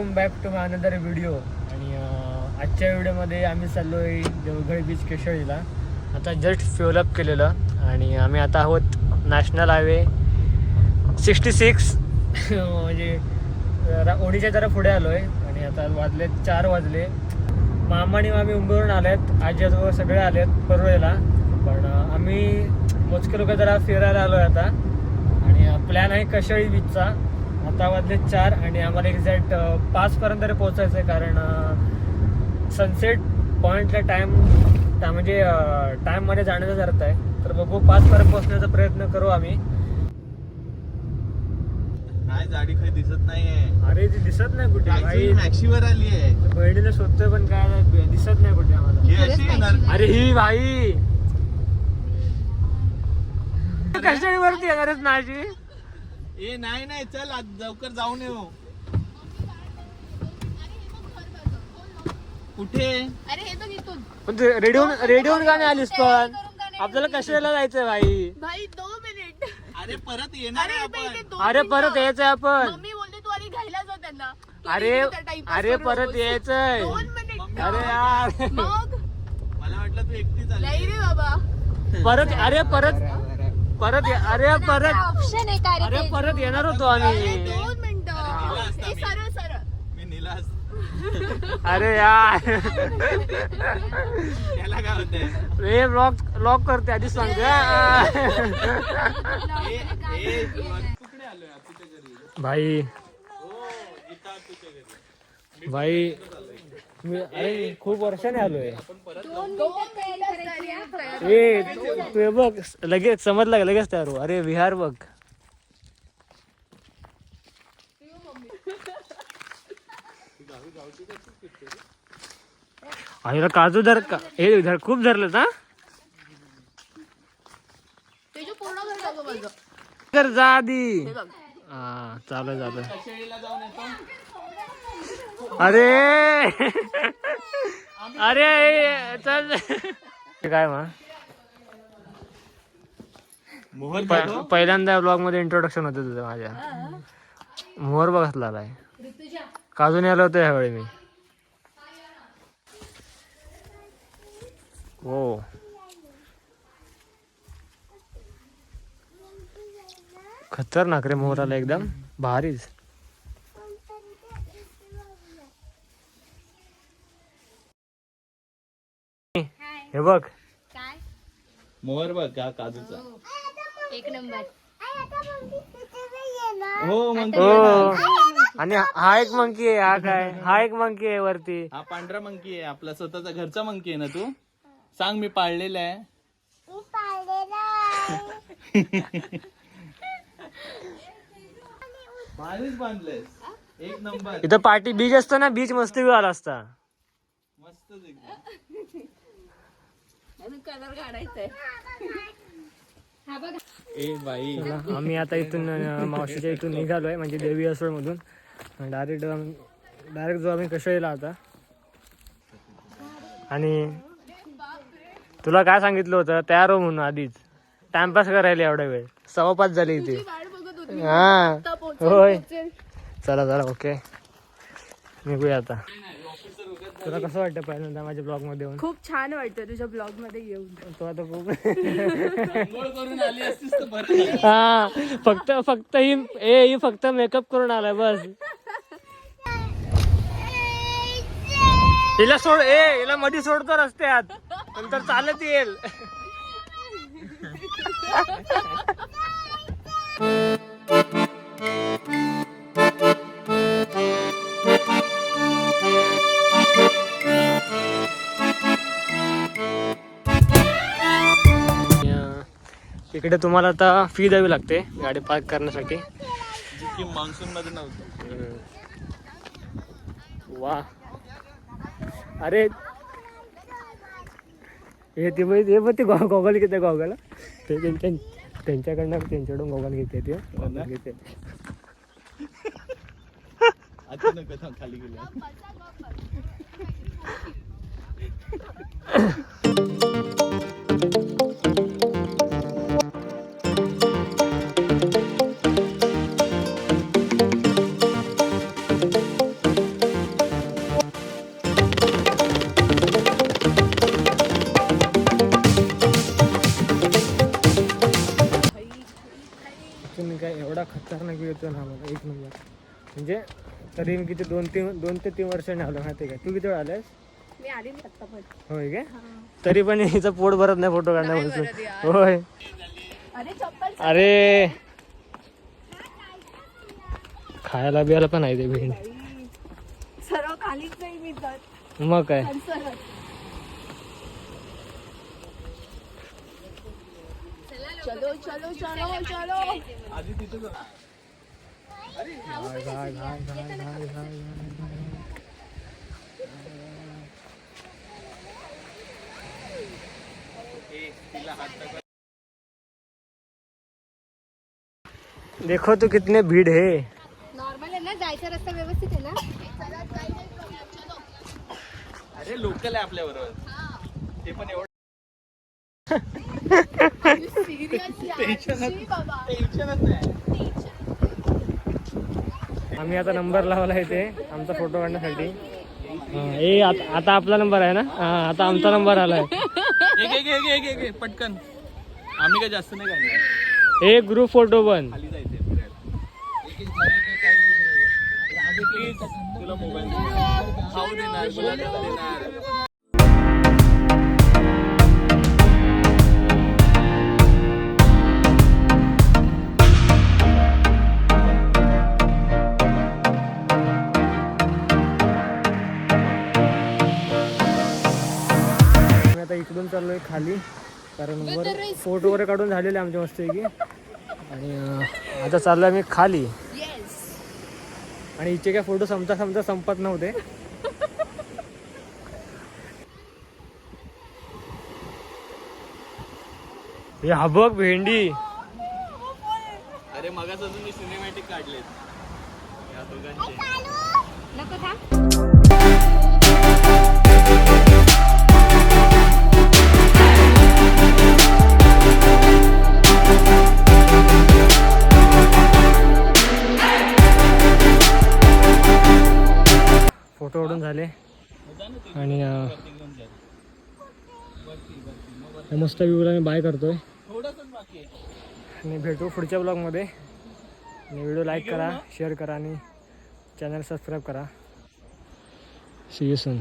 Welcome back to my another video आणि आजच्या व्हिडिओमध्ये आम्ही चाललो आहे देवघर बीच केशळीला आता जस्ट फ्युअल अप केलेलं. आणि आम्ही आता आहोत नॅशनल हायवे सिक्स्टी सिक्स म्हणजे जरा जरा पुढे आलो आहे आणि आता वाजले चार वाजले. मामा आणि मामी मुंबईवरून आले आहेत आजी आजोबा सगळे आले आहेत पण आम्ही मोजके लोक जरा फिरायला आलो आहे आता. आणि प्लॅन आहे कशाळी बीचचा आता वाजले चार आणि आम्हाला एक्झॅक्ट पाचपर्यंत तरी पोहोचायचं आहे कारण सनसेट पॉईंटला टाईम म्हणजे टाईममध्ये जाण्याचा अर्थ आहे. तर बघू पाचपर्यंत पोहोचण्याचा प्रयत्न करू आम्ही. काय गाडी काही दिसत नाहीये. अरे ती दिसत नाही कुठे? भाई. मॅक्सीवर आली आहे. बहिणीला शोधतोय पण काय दिसत नाही कुठे आम्हाला. ही अरे ही भाई. कशावरती येणारच नाजी ए नाही नाही चल आज लवकर जाऊन येऊ. कुठे? अरे हे बघ इथून. पण तू रेडिओन रेडिओन का नाही आलीस पण. आपल्याला कशाला जायचंय भाई? भाई दोन मिनिट. अरे परत येणार अरे आहे इथे- इथे आपण दोन अरे मिनिटं. परत यायचंय आपण. मम्मी बोलते तू आधी घ्यायला जा त्यांना तू अरे इथे त्या टाइमपास अरे परत. यायचंय. दोन मिनिट. अरे यार. मग? मला वाटलं तू एकटी नाही चालली रे बाबा. परत अरे परत परत ये- अरे परत ऑप्शन आहे का रे अरे ते? परत येणार होतो आम्ही. दोन मिनिटं. असता हे मी. सरळ सरळ. मी निलास अरे यार. त्याला काय होतंय? हे लॉक लॉक करते आधीच सांगते. हा. ए, ए, तू आज कुठे आलोय आज तुझ्या घरी? भाई. हो भाई. मी अरे खूप वर्षाने आलोय. ए तू हे बघ लगेच समजलं का? लगेच तयार हो. अरे विहार बघ. आणि काजू धर का हे धर खूप धरलं ना कर जा आधी. हे चालू चालू शेळीला जाऊन येतो. अरे! अरे चल. हे काय मा मोहन प- पहिल्यांदा ब्लॉगमध्ये इंट्रोडक्शन होतं तुझं माझ्या. मोहर बघितला आलाय काजून आलो होतो ह्यावेळी मी. हो. खतरनाक रे मोहराला एकदम. भारीच. बघ. काय? मोहर बघ का काजूचा. एक नंबर. हो मग हो. आणि हा एक मंकी आहे हा काय? हा एक मंकी आहे वरती. हा पांढरा मंकी आहे आपला स्वतःचा घरचा मंकी आहे ना तू? सांग मी पाळलेला आहे. भारीच बांधलेस एक नंबर. इथं पार्टी बीच असतो ना बीच मस्ती आला असता. मस्तच एकदम. कलर काढायचंय. ए बाई. चला, आम्ही आता इथून मावशीच्या इथून निघालोय म्हणजे देवी असोड मधून. डायरेक्ट डायरेक्ट जो आम्ही कशाला आता. आणि तुला काय सांगितलं होतं? तयार हो म्हणून आधीच. टाइमपास करायला एवढा वेळ. सव्वा पाच झाली इथे. हा. होय. चला चला ओके. निघूया आता. तुला कसं वाटतं पहिल्यांदा माझ्या ब्लॉगमध्ये येऊन? खूप छान वाटतं तुझ्या ब्लॉगमध्ये येऊन. तो आता खूप. हा फक्त फक्त ही ए ही फक्त मेकअप करून आलाय बस. हिला सोड ए हिला मधी सोडतो रस्त्यात. नंतर चालत येईल. इकडे तुम्हाला आता फी द्यावी लागते गाडी पार्क करण्यासाठी. की मान्सून मध्ये नव्हतं. वा. अरे. हे ते बघ- हे बघ ते गॉगल घेते गॉगल. ते त्यांच्या त्यांच्याकडनं त्यांच्याकडून गॉगल घेते ते. गॉगल घेते. खाली गेला. खतरनाक येतो ना मला एक नंबर. म्हणजे तरी मी किती दोन तीन दोन ते तीन वर्षांनी आलो माहिती का? तू किती वेळ आलायस? मी आली नाही आत्ता पण. होय काय तरी पण हिचं पोट भरत नाही फोटो काढण्यापासून. होय. अरे चप्पल अरे. खायला बियाला पण आहे ते भेंड. सर्व खालीच नाही मग काय? चलो चलो चलो चलो. देखो तो कितने भीड़ है। नॉर्मल आहे ना? जायचा रस्ता व्यवस्थित आहे ना? अरे लोकल आहे आपल्या बरोबर ते पण एवढं आम्ही आता नंबर लावला इथे आमचा फोटो काढण्यासाठी. हा, ए आता आता आपला नंबर आहे ना? हा आता आमचा नंबर आलाय. एक एक एक एक एक एक पटकन. आम्ही काय जास्त नाही काढणार एक ग्रुप फोटो पण. खाली जायचंय प्लीज तुला मोबाईल आता इकडून चाललोय खाली कारण वर फोटो वगैरे काढून झालेले आमचे मस्तपैकी. आणि आता चाललोय आम्ही खाली. आणि इथे काय फोटो संपता संपता संपत नव्हते. हे हा बघ भेंडी. अरे मगाच अजून मी सिनेमॅटिक काढलेत. या दोघांचे. आणि मस्त व्ह्यूला मी बाय करतोय. आणि भेटू पुढच्या ब्लॉगमध्ये. आणि व्हिडिओ लाईक करा शेअर करा आणि चॅनल सबस्क्राईब करा. See you soon